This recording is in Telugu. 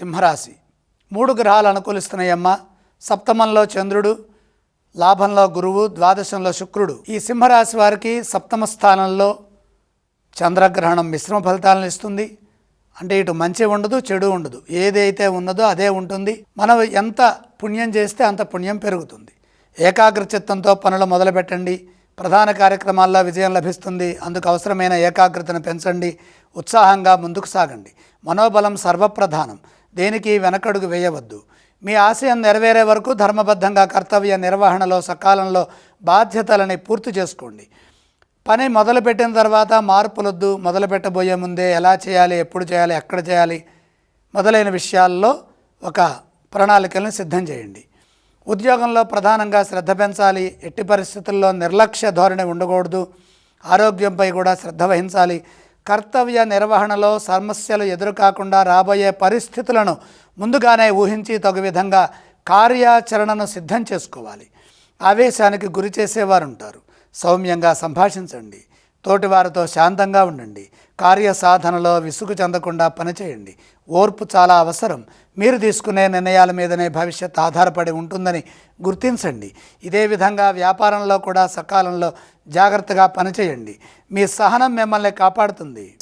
సింహరాశి. మూడు గ్రహాలు అనుకూలిస్తున్నాయమ్మ. సప్తమంలో చంద్రుడు లాభంలో గురువు ద్వాదశంలో శుక్రుడు. ఈ సింహరాశి వారికి సప్తమ స్థానంలో చంద్రగ్రహణం మిశ్రమ ఫలితాలను ఇస్తుంది. అంటే ఇటు మంచి ఉండదు చెడు ఉండదు. ఏదైతే ఉన్నదో అదే ఉంటుంది. మనం ఎంత పుణ్యం చేస్తే అంత పుణ్యం పెరుగుతుంది. ఏకాగ్ర చిత్తంతో పనులు మొదలుపెట్టండి. ప్రధాన కార్యక్రమాల్లో విజయం లభిస్తుంది. అందుకు అవసరమైన ఏకాగ్రతను పెంచండి. ఉత్సాహంగా ముందుకు సాగండి. మనోబలం సర్వప్రధానం. దేనికి వెనకడుగు వేయవద్దు. మీ ఆశయం నెరవేరే వరకు ధర్మబద్ధంగా కర్తవ్య నిర్వహణలో సకాలంలో బాధ్యతలని పూర్తి చేసుకోండి. పని మొదలుపెట్టిన తర్వాత మార్పులొద్దు. మొదలుపెట్టబోయే ముందే ఎలా చేయాలి ఎప్పుడు చేయాలి ఎక్కడ చేయాలి మొదలైన విషయాల్లో ఒక ప్రణాళికలను సిద్ధం చేయండి. ఉద్యోగంలో ప్రధానంగా శ్రద్ధ పెంచాలి. ఎట్టి పరిస్థితుల్లో నిర్లక్ష్య ధోరణి ఉండకూడదు. ఆరోగ్యంపై కూడా శ్రద్ధ వహించాలి. కర్తవ్య నిర్వహణలో సమస్యలు ఎదురుకాకుండా రాబోయే పరిస్థితులను ముందుగానే ఊహించి తగు విధంగా కార్యాచరణను సిద్ధం చేసుకోవాలి. ఆవేశానికి గురి చేసేవారు ఉంటారు సౌమ్యంగా సంభాషించండి. తోటివారితో శాంతంగా ఉండండి. కార్యసాధనలో విసుగు చెందకుండా పనిచేయండి. ఓర్పు చాలా అవసరం. మీరు తీసుకునే నిర్ణయాల మీదనే భవిష్యత్ ఆధారపడి ఉంటుందని గుర్తించండి. ఇదే విధంగా వ్యాపారంలో కూడా సకాలంలో జాగ్రత్తగా పనిచేయండి. మీ సహనం మిమ్మల్ని కాపాడుతుంది.